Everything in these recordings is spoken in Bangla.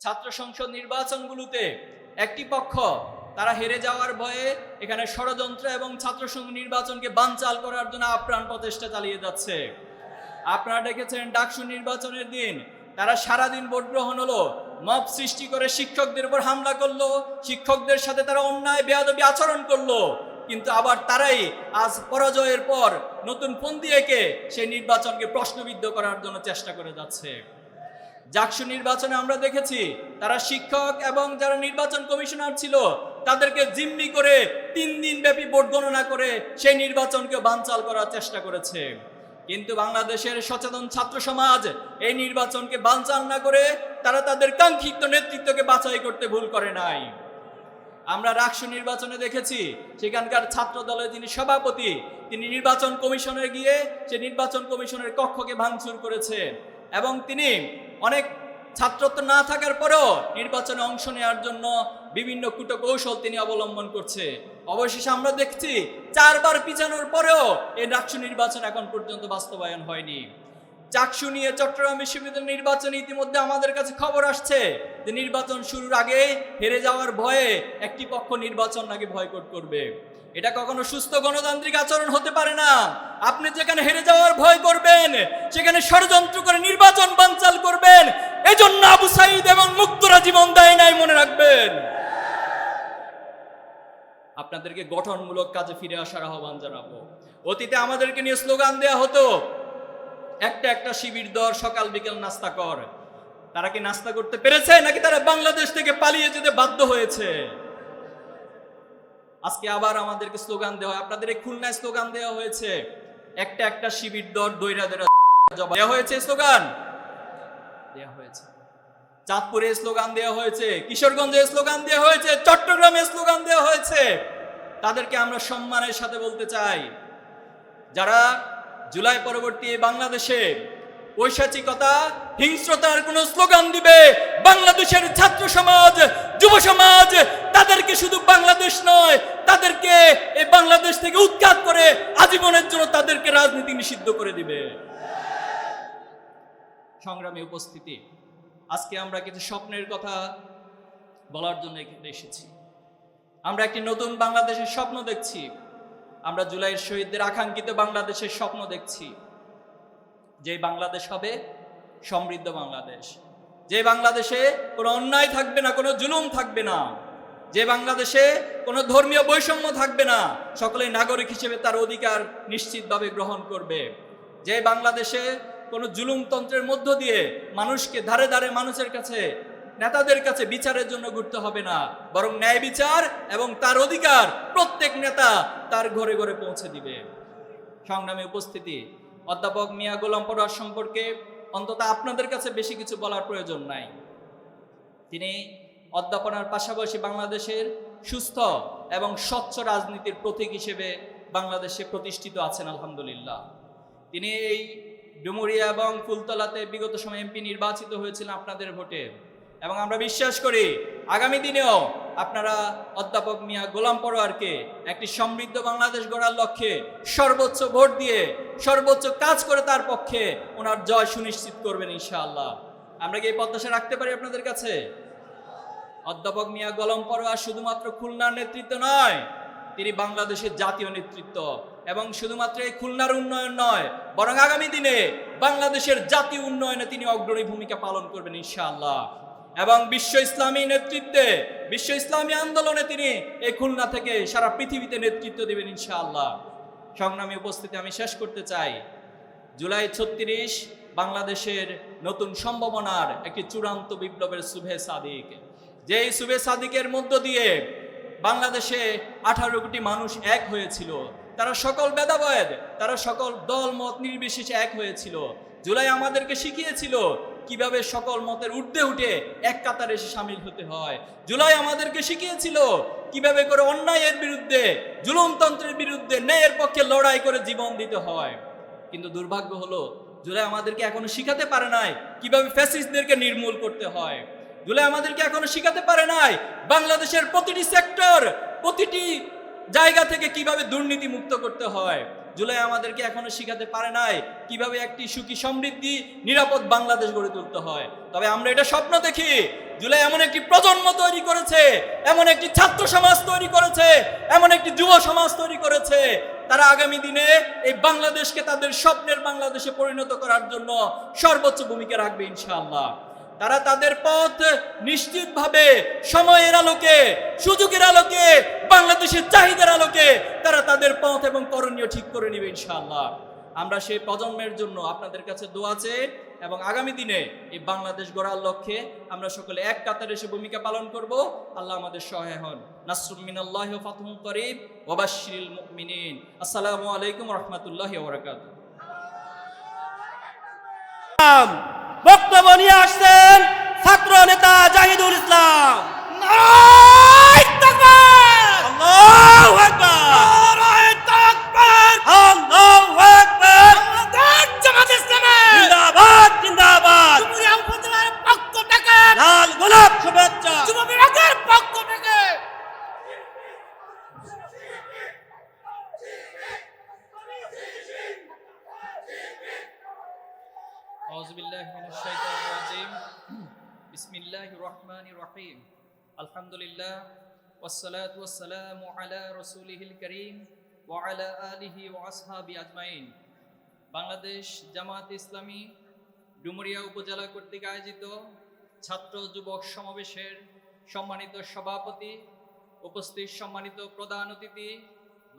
ছাত্র সংসদ নির্বাচনগুলোতে একটি পক্ষ, তারা হেরে যাওয়ার ভয়ে এখানে ষড়যন্ত্র এবং ছাত্র নির্বাচনকে বানচাল করার জন্য আপ্রাণ প্রচেষ্টা চালিয়ে যাচ্ছে। আপনারা দেখেছেন ডাকসু নির্বাচনের দিন, তারা সারাদিন ভোট গ্রহণ হলো, মব সৃষ্টি করে শিক্ষকদের উপর হামলা করল, শিক্ষকদের সাথে তারা অন্যায়, বেয়াদবি আচরণ করল, কিন্তু আবার তারাই আজ পরাজয়ের পর নতুন ফন্দি এঁকে সেই নির্বাচনকে প্রশ্নবিদ্ধ করার জন্য চেষ্টা করে যাচ্ছে। জাকসু নির্বাচনে আমরা দেখেছি তারা শিক্ষক এবং যারা নির্বাচন কমিশনার ছিল, তাদেরকে জিম্মি করে তিন দিন ব্যাপী ভোট গণনা করে সেই নির্বাচনকে বানচাল করার চেষ্টা করেছে। কিন্তু বাংলাদেশের সচেতন ছাত্র সমাজ এই নির্বাচনকে বানচাল না করে তারা তাদের কাঙ্ক্ষিত নেতৃত্বকে বাছাই করতে ভুল করে নাই। আমরা রাকসু নির্বাচনে দেখেছি, সেখানকার ছাত্র দলের যিনি সভাপতি, তিনি নির্বাচন কমিশনে গিয়ে সে নির্বাচন কমিশনের কক্ষকে ভাঙচুর করেছে এবং তিনি অনেক ছাত্রত্ব না থাকার পরেও নির্বাচনে অংশ নেওয়ার জন্য বিভিন্ন কুটকৌশল তিনি অবলম্বন করছে। অবশেষে আমরা দেখছি চারবার পিছানোর পরেও এই ডাকসু নির্বাচন এখন পর্যন্ত বাস্তবায়ন হয়নি। চাকসু নিয়ে চট্টগ্রাম বিশ্ববিদ্যালয় নির্বাচনে ইতিমধ্যে আমাদের কাছে খবর আসছে যে নির্বাচন শুরুর আগে হেরে যাওয়ার ভয়ে একটি পক্ষ নির্বাচন নাকি বয়কট করবে। এটা কখনো সুস্থ গণতান্ত্রিক আচরণ হতে পারে না। আপনি যেখানে হেরে যাওয়ার ভয় করবেন, সেখানে ষড়যন্ত্র করে নির্বাচন বানচাল করবেন, এজন্য আবু সাইদ এবং মুক্তরা জীবন দেয় নাই মনে রাখবেন। আপনাদেরকে গঠনমূলক কাজে ফিরে আসার আহ্বান জানাব। অতীতে আমাদেরকে নিয়ে স্লোগান দেয়া হতো, একটা একটা শিবির দর, সকাল বিকেল নাস্তা কর। তারা কি নাস্তা করতে পেরেছে, নাকি তারা বাংলাদেশ থেকে পালিয়ে যেতে বাধ্য হয়েছে? আজকে আবার আমাদেরকে স্লোগান দেওয়া হয়। আপনাদের খুলনায় স্লোগান দেওয়া হয়েছে, একটা একটা শিবির দর দৈরা দেওয়া হয়েছে স্লোগান? দেওয়া হয়েছে। চাঁদপুরে স্লোগান দেওয়া হয়েছে, কিশোরগঞ্জে স্লোগান দেওয়া হয়েছে, চট্টগ্রামে স্লোগান দেওয়া হয়েছে। তাদেরকে আমরা সম্মানের সাথে বলতে চাই, যারা জুলাই পরবর্তী বাংলাদেশে ঐশাচিকতা, হিংস্রতার কোন স্লোগান দিবে, বাংলাদেশের ছাত্র সমাজ যুব সমাজ, তাদেরকে শুধু বাংলাদেশ নয়, তাদেরকে এই বাংলাদেশ থেকে উৎখাত করে আজীবনের জন্য তাদেরকে রাজনীতি নিষিদ্ধ করে দিবে। সংগ্রামী উপস্থিতি। আজকে আমরা কিছু স্বপ্নের কথা বলার জন্য এখানে এসেছি। আমরা একটি নতুন বাংলাদেশের স্বপ্ন দেখছি। আমরা জুলাইয়ের শহীদদের আকাঙ্ক্ষিত বাংলাদেশের স্বপ্ন দেখছি। যে বাংলাদেশ হবে, সমৃদ্ধ বাংলাদেশ। যে বাংলাদেশে কোনো অন্যায় থাকবে না, কোনো জুলুম থাকবে না, যে বাংলাদেশে কোনো ধর্মীয় বৈষম্য থাকবে না সকলে নাগরিক হিসেবে তার অধিকার নিশ্চিতভাবে গ্রহণ করবে। যে বাংলাদেশে কোনো জুলুমতন্ত্রের মধ্য দিয়ে মানুষকে ধারে ধারে মানুষের কাছে, নেতাদের কাছে বিচারের জন্য ঘুরতে হবে না, বরং ন্যায় বিচার এবং তার অধিকার প্রত্যেক নেতা তার ঘরে ঘরে পৌঁছে দিবে। সংগ্রামে উপস্থিতি। অধ্যাপক মিয়া গোলাম পড়ার সম্পর্কে অন্তত আপনাদের কাছে বেশি কিছু বলার প্রয়োজন নাই। তিনি অধ্যাপনার পাশাপাশি বাংলাদেশের সুস্থ এবং স্বচ্ছ রাজনীতির প্রতীক হিসেবে বাংলাদেশে প্রতিষ্ঠিত আছেন, আলহামদুলিল্লাহ। তিনি এই ডুমুরিয়া এবং ফুলতলাতে বিগত সময় এমপি নির্বাচিত হয়েছিলেন আপনাদের ভোটে। এবং আমরা বিশ্বাস করি, আগামী দিনেও আপনারা অধ্যাপক মিয়া গোলাম পরোয়ারকে একটি সমৃদ্ধ বাংলাদেশ গড়ার লক্ষ্যে সর্বোচ্চ ভোট দিয়ে সর্বোচ্চ কাজ করে তার পক্ষে ওনার জয় সুনিশ্চিত করবেন ইনশাআল্লাহ। আমরা কি এই প্রত্যাশা রাখতে পারি আপনাদের কাছে? অধ্যাপক মিয়া গোলাম পরোয়ার শুধুমাত্র খুলনার নেতৃত্ব নয়, তিনি বাংলাদেশের জাতীয় নেতৃত্ব এবং শুধুমাত্র এই খুলনার উন্নয়ন নয়, বরং আগামী দিনে বাংলাদেশের জাতীয় উন্নয়নে তিনি অগ্রণী ভূমিকা পালন করবেন ইনশাআল্লাহ। এবং বিশ্ব ইসলামী নেতৃত্বে, বিশ্ব ইসলামী আন্দোলনে তিনি এই খুলনা থেকে সারা পৃথিবীতে নেতৃত্ব দেবেন ইনশাআল্লাহ। সংগ্রামী উপস্থিতি আমি শেষ করতে চাই। জুলাই ছত্রিশ বাংলাদেশের নতুন সম্ভাবনার একটি চূড়ান্ত বিপ্লবের শুভে সাদিক। যেই শুভে সাদিকের মধ্য দিয়ে বাংলাদেশে আঠারো কোটি মানুষ এক হয়েছিল। তারা সকল ভেদাভেদ, তারা সকল দল, মত নির্বিশেষে এক হয়েছিল। জুলাই আমাদেরকে শিখিয়েছিল কীভাবে সকল মতের ঊর্ধ্বে উঠে এক কাতারে এসে সামিল হতে হয়? জুলাই আমাদেরকে শিখিয়েছিল কীভাবে করে অন্যায়ের বিরুদ্ধে, জুলুমতন্ত্রের বিরুদ্ধে ন্যায়ের পক্ষে লড়াই করে জীবন দিতে হয়। কিন্তু দুর্ভাগ্য হলো, জুলাই আমাদেরকে এখনও শিখাতে পারে নাই কীভাবে ফ্যাসিস্টদেরকে নির্মূল করতে হয়। জুলাই আমাদেরকে এখনও শিখাতে পারে নাই বাংলাদেশের প্রতিটি সেক্টর, প্রতিটি জায়গা থেকে কীভাবে দুর্নীতি মুক্ত করতে হয়। জুলাই আমাদেরকে এখনও শিখাতে পারে নাই কীভাবে একটি সুখী সমৃদ্ধি, নিরাপদ বাংলাদেশ গড়ে তুলতে হয়। তবে আমরা এটা স্বপ্ন দেখি, জুলাই এমন একটি প্রজন্ম তৈরি করেছে, এমন একটি ছাত্র সমাজ তৈরি করেছে, এমন একটি যুব সমাজ তৈরি করেছে। তারা আগামী দিনে এই বাংলাদেশকে তাদের স্বপ্নের বাংলাদেশে পরিণত করার জন্য সর্বোচ্চ ভূমিকা রাখবে ইনশাআল্লাহ। তারা তাদের পথ নিশ্চিতভাবে সময়ের আলোকে, সুযোগের আলোকে, বাংলাদেশের চাহিদার আলোকে তারা তাদের পথ এবং করণীয় ঠিক করে নেবে ইনশাআল্লাহ। আমরা সেই প্রজন্মের জন্য আপনাদের কাছে দোয়া চেয়ে এবং আগামী দিনে এই বাংলাদেশ গড়ার লক্ষ্যে আমরা সকলে এক কাতারে এসে ভূমিকা পালন করব। আল্লাহ আমাদের সহায় হন। নাসরুম মিনাল্লাহি ওয়া ফাতহুম করিব ওয়া বাশশিরিল মুমিনিন। আসসালামু আলাইকুম রাহমাতুল্লাহি ইসলাম বক্তব্য নিয়ে আসছেন ছাত্র নেতা জাহিদুল ইসলাম। লাল গোলাপ শুভেচ্ছা! বিসমিল্লাহ রহমান রহিম আলহামদুলিল্লাহ ওসালাত ওসালাম আলা রসুলিহিল করিম ও আলা আলিহি আজমাইন বাংলাদেশ জামাত ইসলামী ডুমুরিয়া উপজেলা কর্তৃক আয়োজিত ছাত্র যুবক সমাবেশের সম্মানিত সভাপতি, উপস্থিত সম্মানিত প্রধান অতিথি,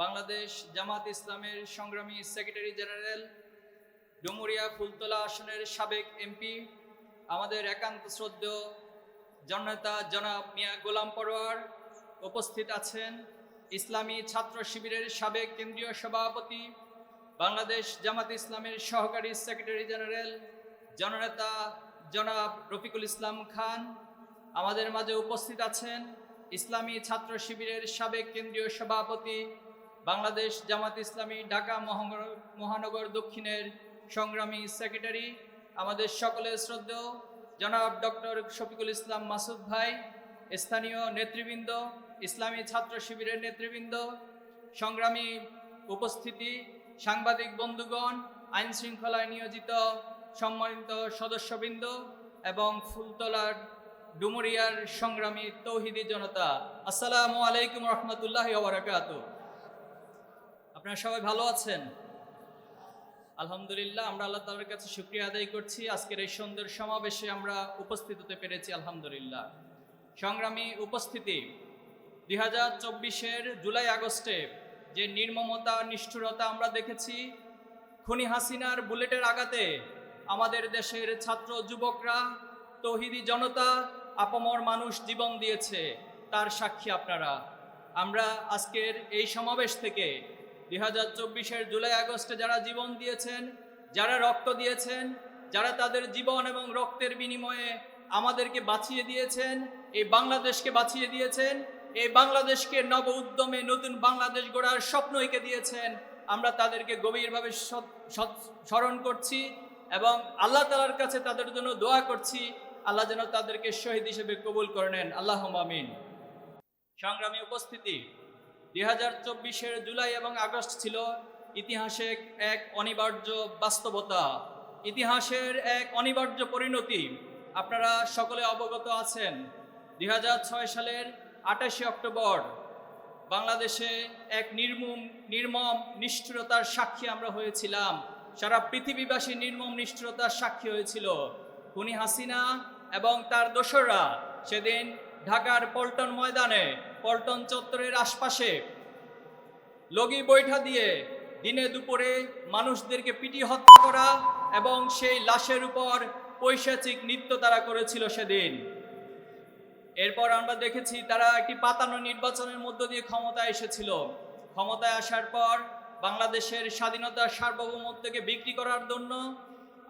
বাংলাদেশ জামাত ইসলামের সংগ্রামী সেক্রেটারি জেনারেল, ডুমুরিয়া ফুলতলা আসনের সাবেক এমপি আমাদের একান্ত শ্রদ্ধেয় জননেতা জনাব মিয়া গোলাম পরোয়ার উপস্থিত আছেন। ইসলামী ছাত্র শিবিরের সাবেক কেন্দ্রীয় সভাপতি, বাংলাদেশ জামাত ইসলামের সহকারী সেক্রেটারি জেনারেল জননেতা জনাব রফিকুল ইসলাম খান। আমাদের মাঝে উপস্থিত আছেন ইসলামী ছাত্র শিবিরের সাবেক কেন্দ্রীয় সভাপতি, বাংলাদেশ জামাত ইসলামী ঢাকা মহানগর দক্ষিণের সংগ্রামী সেক্রেটারি আমাদের সকলের শ্রদ্ধেয় জনাব ডক্টর শফিকুল ইসলাম মাসুদ ভাই, স্থানীয় নেতৃবৃন্দ, ইসলামী ছাত্র শিবিরের নেতৃবৃন্দ, সংগ্রামী উপস্থিতি, সাংবাদিক বন্ধুগণ আইন শৃঙ্খলায় নিয়োজিত সম্মানিত সদস্যবৃন্দ এবং ফুলতলার ডুমুরিয়ার সংগ্রামী তৌহিদি জনতা, আসসালামু আলাইকুম রহমতুল্লাহ ওবরাকাত আপনারা সবাই ভালো আছেন? আলহামদুলিল্লাহ, আমরা আল্লাহ তাআলার কাছে শুক্রিয়া আদায় করছি। আজকের এই সুন্দর সমাবেশে আমরা উপস্থিত হতে পেরেছি, আলহামদুলিল্লাহ। সংগ্রামী উপস্থিতি, দুই হাজার চব্বিশের জুলাই আগস্টে যে নির্মমতা, নিষ্ঠুরতা আমরা দেখেছি, খুনি হাসিনার বুলেটের আঘাতে আমাদের দেশের ছাত্র যুবকরা, তৌহিদি জনতা, আপমর মানুষ জীবন দিয়েছে, তার সাক্ষী আপনারা। আমরা আজকের এই সমাবেশ থেকে দুই হাজার জুলাই আগস্টে যারা জীবন দিয়েছেন, যারা রক্ত দিয়েছেন, যারা তাদের জীবন এবং রক্তের বিনিময়ে আমাদেরকে বাঁচিয়ে দিয়েছেন, এই বাংলাদেশকে বাঁচিয়ে দিয়েছেন, এই বাংলাদেশকে নব উদ্যমে নতুন বাংলাদেশ গড়ার স্বপ্ন এঁকে দিয়েছেন, আমরা তাদেরকে গভীরভাবে স্মরণ করছি এবং আল্লাহ তালার কাছে তাদের জন্য দোয়া করছি। আল্লাহ যেন তাদেরকে শহীদ হিসেবে কবুল করে নেন। আল্লাহ আমিন। সংগ্রামী উপস্থিতি দুই হাজার চব্বিশের জুলাই এবং আগস্ট ছিল ইতিহাসে এক অনিবার্য বাস্তবতা। ইতিহাসের এক অনিবার্য পরিণতি। আপনারা সকলে অবগত আছেন, দুই হাজার ছয় সালের আঠাশে অক্টোবর। বাংলাদেশে এক নির্মম নির্মম নিষ্ঠুরতার সাক্ষী আমরা হয়েছিলাম। সারা পৃথিবীবাসী নির্মম নিষ্ঠুরতার সাক্ষী হয়েছিল। খুনি হাসিনা এবং তার দোসররা সেদিন ঢাকার পল্টন ময়দানে পল্টন চত্বরের আশপাশে। লগি বৈঠা দিয়ে দিনে দুপুরে মানুষদেরকে পিটি হত্যা করা এবং সেই লাশের উপর পৈশাচিক নৃত্য তারা করেছিল সেদিন। এরপর আমরা দেখেছি তারা একটি পাতানো নির্বাচনের মধ্য দিয়ে ক্ষমতায় এসেছিল। ক্ষমতায় আসার পর বাংলাদেশের স্বাধীনতার সার্বভৌমত্বকে বিক্রি করার জন্য,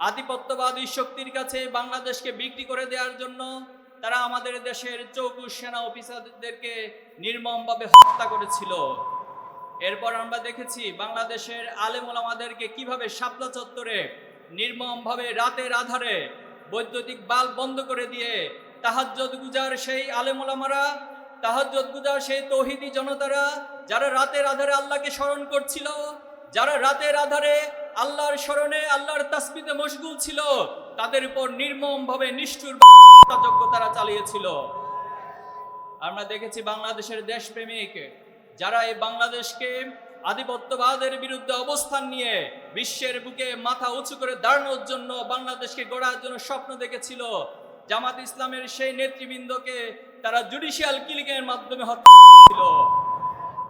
আধিপত্যবাদী শক্তির কাছে বাংলাদেশকে বিক্রি করে দেওয়ার জন্য তারা আমাদের দেশের চৌকুশ সেনা অফিসারদেরকে নির্মমভাবে হত্যা করেছিল। এরপর আমরা দেখেছি বাংলাদেশের আলেমুল আমাদেরকে কীভাবে শাপলা চত্বরে নির্মমভাবে রাতের আধারে বৈদ্যুতিক বাল বন্ধ করে দিয়ে তাহাজ্জত গুজার সেই আলেমুলামারা তাহাজ্জত গুজার সেই তৌহিদি জনতারা, যারা রাতের আধারে আল্লাহকে স্মরণ করছিল, যারা রাতের আধারে আল্লাহর স্মরণে, আল্লাহর তাসবিতে মশগুল ছিল, তাদের উপর নির্মমভাবে নিষ্ঠুর হত্যাযজ্ঞ তারা চালিয়েছিল। আমরা দেখেছি বাংলাদেশের দেশপ্রেমিক যারা এই বাংলাদেশকে আধিপত্যবাদের বিরুদ্ধে অবস্থান নিয়ে বিশ্বের বুকে মাথা উঁচু করে দাঁড়ানোর জন্য বাংলাদেশকে গড়ার জন্য স্বপ্ন দেখেছিল। জামাত ইসলামের সেই নেতৃবৃন্দকে তারা জুডিশিয়াল কিলিংয়ের মাধ্যমে হত্যা করেছিল।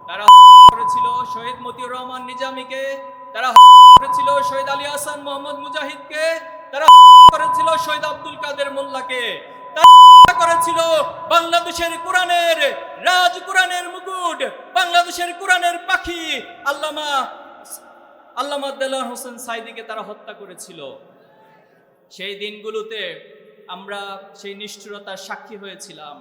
তারা করেছিল শহীদ মতিউর রহমান নিজামীকে, তারা করেছিল শহীদ আলী হাসান মোহাম্মদ মুজাহিদকে তারা করেছিল শহীদ আব্দুল কাদের মোল্লাকে। তারা করেছিল বাংলাদেশের কোরআনের, রাজ কোরআনের মুকুট, বাংলাদেশের কোরআনের পাখি। আল্লামা আল্লামা দেলার হোসেন সাইদিকে তারা হত্যা করেছিল। সেই দিনগুলোতে আমরা সেই নিষ্ঠুরতার সাক্ষী হয়েছিলাম।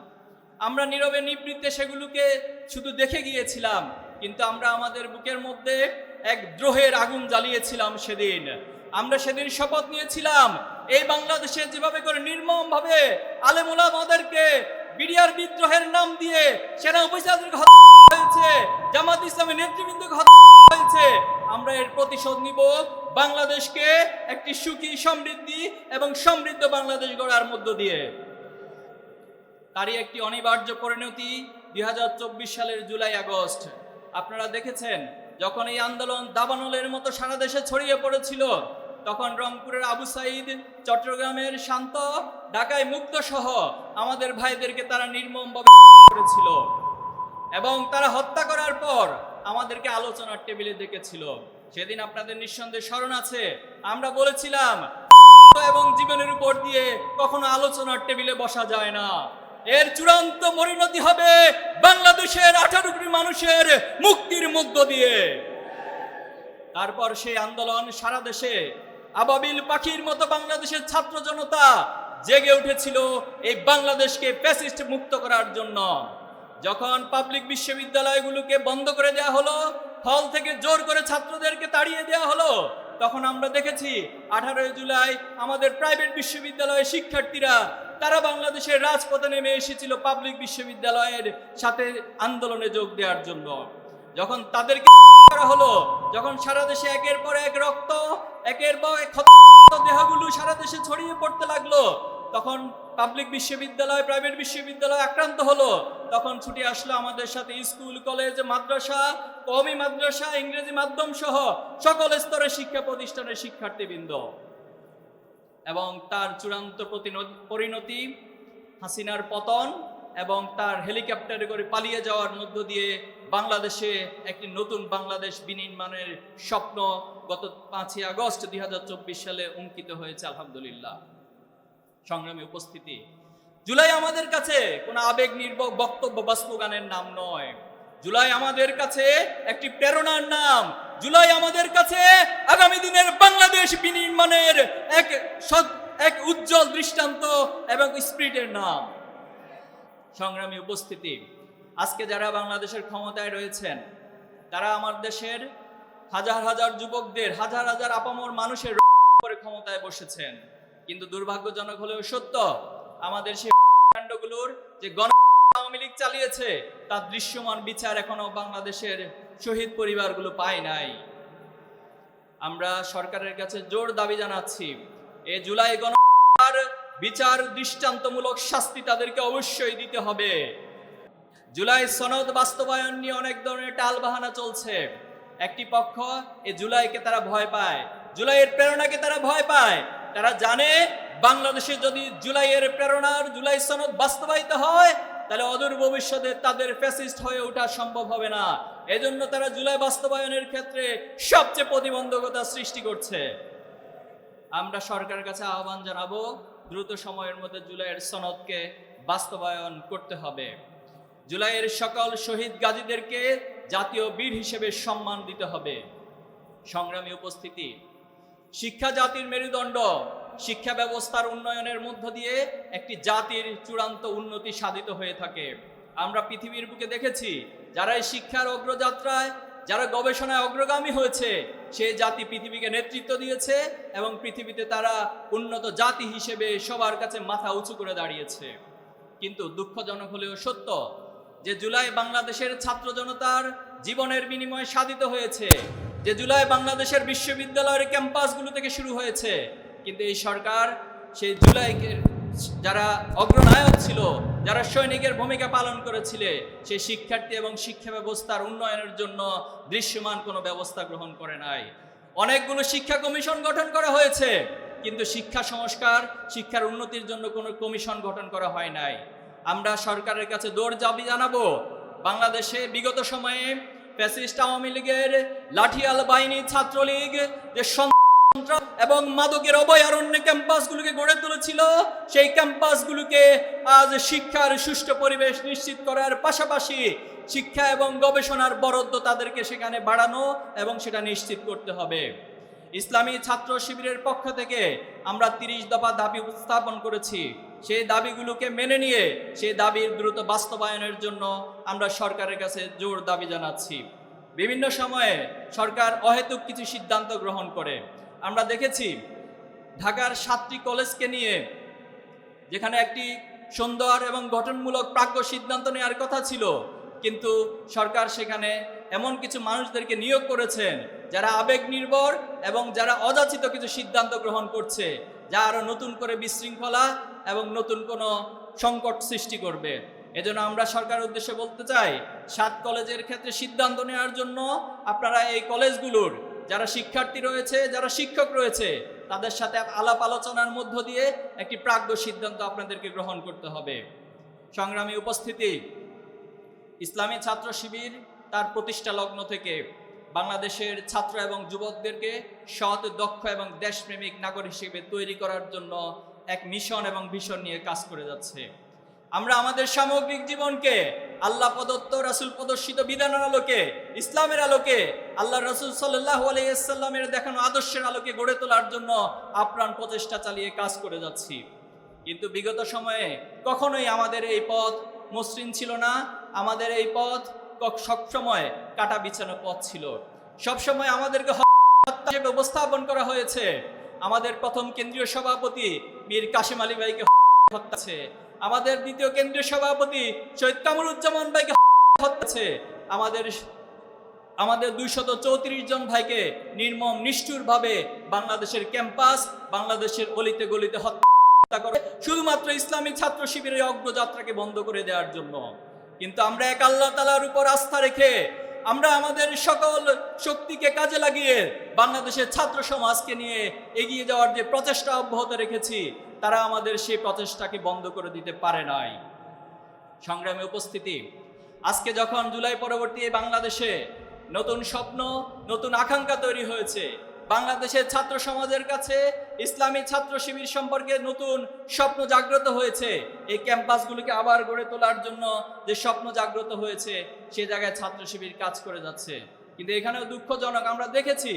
আমরা নীরবে নিবৃত্তে সেগুলোকে শুধু দেখে গিয়েছিলাম, কিন্তু আমরা আমাদের বুকের মধ্যে এক দ্রোহের আগুন জ্বালিয়েছিলাম সেদিন। আমরা সেদিন শপথ নিয়েছিলাম, এই বাংলাদেশে যেভাবে করে নির্মমভাবে আলেমুলামাদেরকে বিডিআর বিদ্রোহের নাম দিয়ে সেনা অফিসারদেরকে হত্যা হয়েছে, জামাত ইসলামের নেতৃবৃন্দকে হয়েছে, আমরা এর প্রতিশোধ নিব। বাংলাদেশকে একটি সুখী, সমৃদ্ধি এবং সমৃদ্ধ বাংলাদেশ গড়ার মধ্য দিয়ে। তারই একটি অনিবার্য পরিণতি দুই হাজার চব্বিশ সালের জুলাই আগস্ট। আপনারা দেখেছেন যখন এই আন্দোলন দাবানলের মতো সারা দেশে ছড়িয়ে পড়েছিল, তখন রংপুরের আবু সাইদ, চট্টগ্রামের শান্ত, ঢাকায় মুক্ত সহ আমাদের ভাইদেরকে তারা নির্মমভাবে করেছিল এবং তারা হত্যা করার পর আমাদেরকে আলোচনার টেবিলে ডেকেছিল। সেদিন আপনাদের নিঃসন্দেহে স্মরণ আছে, আমরা বলেছিলাম, এবং জীবনের উপর দিয়ে কখনো আলোচনার টেবিলে বসা যায় না। এর চূড়ান্ত পরিণতি হবে বাংলাদেশের আঠারো কোটি মানুষের মুক্তির মধ্য দিয়ে। তারপর সেই আন্দোলন সারা দেশে, আবাবিল পাখির মতো বাংলাদেশের ছাত্র জনতা জেগে উঠেছিল এই বাংলাদেশকে ফ্যাসিস্ট মুক্ত করার জন্য। যখন পাবলিক বিশ্ববিদ্যালয়গুলোকে বন্ধ করে দেওয়া হলো, হল থেকে জোর করে ছাত্রদেরকে তাড়িয়ে দেওয়া হলো, তখন আমরা দেখেছি আঠারোই জুলাই আমাদের প্রাইভেট বিশ্ববিদ্যালয়ের শিক্ষার্থীরা তারা বাংলাদেশের রাজপথে নেমে এসেছিল পাবলিক বিশ্ববিদ্যালয়ের সাথে আন্দোলনে যোগ দেওয়ার জন্য। যখন তাদেরকে করা হলো, যখন সারা দেশে একের পর এক রক্ত, একের পর এক দেহগুলো সারা দেশে ছড়িয়ে পড়তে লাগল, তখন পাবলিক বিশ্ববিদ্যালয় প্রাইভেট বিশ্ববিদ্যালয় আক্রান্ত হলো। তখন ছুটি আসলো আমাদের সাথে স্কুল, কলেজ, মাদ্রাসা, কওমি মাদ্রাসা, ইংরেজি মাধ্যম সহ সকল স্তরের শিক্ষা প্রতিষ্ঠানের শিক্ষার্থীবৃন্দ। এবং তার চূড়ান্ত পরিণতি হাসিনার পতন এবং তার হেলিকপ্টারে করে পালিয়ে যাওয়ার মধ্য দিয়ে বাংলাদেশে একটি নতুন বাংলাদেশ বিনির্মাণের স্বপ্ন গত পাঁচই আগস্ট দুই হাজার চব্বিশ সালে অঙ্কিত হয়েছে, আলহামদুলিল্লাহ। সংগ্রামী উপস্থিতি। জুলাই আমাদের কাছে কোনো আবেগ নির্ভর বক্তব্য বা স্লোগানের নাম নয়। জুলাই আমাদের কাছে একটি প্রেরণার নাম। জুলাই আমাদের কাছে আগামী দিনের বাংলাদেশ বিনির্মাণের এক এক উজ্জ্বল দৃষ্টান্ত এবং স্পিরিটের নাম। সংগ্রামী উপস্থিতি, আজকে যারা বাংলাদেশের ক্ষমতায় রয়েছেন, তারা আমার দেশের হাজার হাজার যুবকদের, হাজার হাজার আপামর মানুষের করে ক্ষমতায় বসেছেন। কিন্তু দুর্ভাগ্যজনক হলেও সত্য, আমাদের সেই কাণ্ডগুলোর যে গণ চালিয়েছে, তার দৃশ্যমান বিচার এখনও বাংলাদেশের শহীদ পরিবারগুলো পায় নাই। আমরা সরকারের কাছে জোর দাবি জানাচ্ছি, এ জুলাই গণ বিচার দৃষ্টান্তমূলক শাস্তি তাদেরকে অবশ্যই দিতে হবে। জুলাই সনদ বাস্তবায়ন নিয়ে অনেক ধরনের টালবাহানা চলছে। একটি পক্ষ এ জুলাইকে তারা ভয় পায়, জুলাইয়ের প্রেরণাকে তারা ভয় পায়। তারা জানে বাংলাদেশে যদি জুলাইয়ের প্রেরণার জুলাই সনদ বাস্তবায়িত হয় তাহলে অদূর ভবিষ্যতে তাদের ফ্যাসিস্ট হয়ে ওঠা সম্ভব হবে না। এজন্য তারা জুলাই বাস্তবায়নের ক্ষেত্রে সবচেয়ে প্রতিবন্ধকতা সৃষ্টি করছে। আমরা সরকারের কাছে আহ্বান জানাব, দ্রুত সময়ের মধ্যে জুলাইয়ের সনদকে বাস্তবায়ন করতে হবে। জুলাইয়ের সকল শহীদ গাজীদেরকে জাতীয় বীর হিসেবে সম্মান দিতে হবে। সংগ্রামী উপস্থিতি, শিক্ষা জাতির মেরুদণ্ড শিক্ষা ব্যবস্থার উন্নয়নের মধ্য দিয়ে একটি জাতির চূড়ান্ত উন্নতি সাধিত হয়ে থাকে। আমরা পৃথিবীর বুকে দেখেছি, যারা এই শিক্ষার অগ্রযাত্রায়, যারা গবেষণায় অগ্রগামী হয়েছে, সে জাতি পৃথিবীকে নেতৃত্ব দিয়েছে এবং পৃথিবীতে তারা উন্নত জাতি হিসেবে সবার কাছে মাথা উঁচু করে দাঁড়িয়েছে। কিন্তু দুঃখজনক হলেও সত্য যে জুলাই বাংলাদেশের ছাত্র জনতার জীবনের বিনিময়ে সাধিত হয়েছে, যে জুলাই বাংলাদেশের বিশ্ববিদ্যালয়ের ক্যাম্পাসগুলো থেকে শুরু হয়েছে কিন্তু এই সরকার সেই জুলাইকে যারা অগ্রনায়ক ছিল, যারা সৈনিকের ভূমিকা পালন করেছিলে, সেই শিক্ষার্থী এবং শিক্ষা ব্যবস্থার উন্নয়নের জন্য দৃশ্যমান কোনো ব্যবস্থা গ্রহণ করে নাই। অনেকগুলো শিক্ষা কমিশন গঠন করা হয়েছে, কিন্তু শিক্ষা সংস্কার, শিক্ষার উন্নতির জন্য কোনো কমিশন গঠন করা হয় নাই। আমরা সরকারের কাছে দৌড় দাবি জানাব, বাংলাদেশে বিগত সময়ে ফ্যাসিস্ট আওয়ামী লীগের লাঠিয়াল বাহিনী ছাত্রলীগ যে এবং মাদকের অভয়ারণ্যে ক্যাম্পাসগুলোকে গড়ে তুলেছিল। সেই ক্যাম্পাসগুলোকে আজ শিক্ষার সুষ্ঠু পরিবেশ নিশ্চিত করার পাশাপাশি শিক্ষা এবং গবেষণার বরাদ্দ তাদেরকে সেখানে বাড়ানো এবং সেটা নিশ্চিত করতে হবে। ইসলামী ছাত্র শিবিরের পক্ষ থেকে আমরা তিরিশ দফা দাবি উপস্থাপন করেছি। সেই দাবিগুলোকে মেনে নিয়ে সেই দাবির দ্রুত বাস্তবায়নের জন্য আমরা সরকারের কাছে জোর দাবি জানাচ্ছি। বিভিন্ন সময়ে সরকার অহেতুক কিছু সিদ্ধান্ত গ্রহণ করে। আমরা দেখেছি ঢাকার সাতটি কলেজকে নিয়ে, যেখানে একটি সুন্দর এবং গঠনমূলক প্রাজ্ঞ সিদ্ধান্ত নেওয়ার কথা ছিল, কিন্তু সরকার সেখানে এমন কিছু মানুষদেরকে নিয়োগ করেছেন, যারা আবেগ নির্ভর এবং যারা অযাচিত কিছু সিদ্ধান্ত গ্রহণ করছে, যা আরও নতুন করে বিশৃঙ্খলা এবং নতুন কোনো সংকট সৃষ্টি করবে। এজন্য আমরা সরকারের উদ্দেশ্যে বলতে চাই, সাত কলেজের ক্ষেত্রে সিদ্ধান্ত নেওয়ার জন্য আপনারা এই কলেজগুলোর যারা শিক্ষার্থী রয়েছে, যারা শিক্ষক রয়েছে, তাদের সাথে আলাপ আলোচনার মধ্য দিয়ে একটি প্রাজ্ঞ সিদ্ধান্ত আপনাদেরকে গ্রহণ করতে হবে। সংগ্রামী উপস্থিতি, ইসলামী ছাত্র শিবির তার প্রতিষ্ঠা লগ্ন থেকে বাংলাদেশের ছাত্র এবং যুবকদেরকে সৎ, দক্ষ এবং দেশপ্রেমিক নাগরিক হিসেবে তৈরি করার জন্য এক মিশন এবং ভিশন নিয়ে কাজ করে যাচ্ছে। আমরা আমাদের সামগ্রিক জীবনকে আল্লাহ প্রদত্ত, রাসুল প্রদর্শিত বিধানের আলোকে, ইসলামের আলোকে আল্লাহ রসুল সাল্লাহ আলাইসাল্লামের দেখানো আদর্শের আলোকে গড়ে তোলার জন্য আপ্রাণ প্রচেষ্টা চালিয়ে কাজ করে যাচ্ছি। কিন্তু বিগত সময়ে কখনোই আমাদের এই পথ মসৃণ ছিল না, আমাদের এই পথ সবসময় কাটা বিছানো পথ ছিল। সবসময় আমাদেরকে হত্যা হিসেবে উপস্থাপন করা হয়েছে। আমাদের প্রথম কেন্দ্রীয় সভাপতি মীর কাশিম আলী ভাইকে হত্যা আমাদের দ্বিতীয় কেন্দ্রীয় সভাপতি শহীদ ভাইকে আছে আমাদের আমাদের দুইশত চৌত্রিশ জন ভাইকে নির্মম, নিষ্ঠুরভাবে বাংলাদেশের ক্যাম্পাস, বাংলাদেশের অলিতে গলিতে হত্যা করে। শুধুমাত্র ইসলামিক ছাত্র শিবিরের অগ্রযাত্রাকে বন্ধ করে দেওয়ার জন্য। কিন্তু আমরা এক আল্লাহ তালার উপর আস্থা রেখে আমরা আমাদের সকল শক্তিকে কাজে লাগিয়ে বাংলাদেশের ছাত্র সমাজকে নিয়ে এগিয়ে যাওয়ার যে প্রচেষ্টা অব্যাহত রেখেছি তারা আমাদের সেই প্রচেষ্টাকে বন্ধ করে দিতে পারে নাই। সংগ্রামে উপস্থিতি। আজকে যখন জুলাই পরবর্তী বাংলাদেশে নতুন স্বপ্ন, নতুন আকাঙ্ক্ষা তৈরি হয়েছে, বাংলাদেশের ছাত্র সমাজের কাছে ইসলামী ছাত্র শিবির সম্পর্কে নতুন স্বপ্ন জাগ্রত হয়েছে, এই ক্যাম্পাসগুলিকে আবার গড়ে তোলার জন্য যে স্বপ্ন জাগ্রত হয়েছে, সে জায়গায় ছাত্র শিবির কাজ করে যাচ্ছে। কিন্তু এখানেও দুঃখজনক, আমরা দেখেছি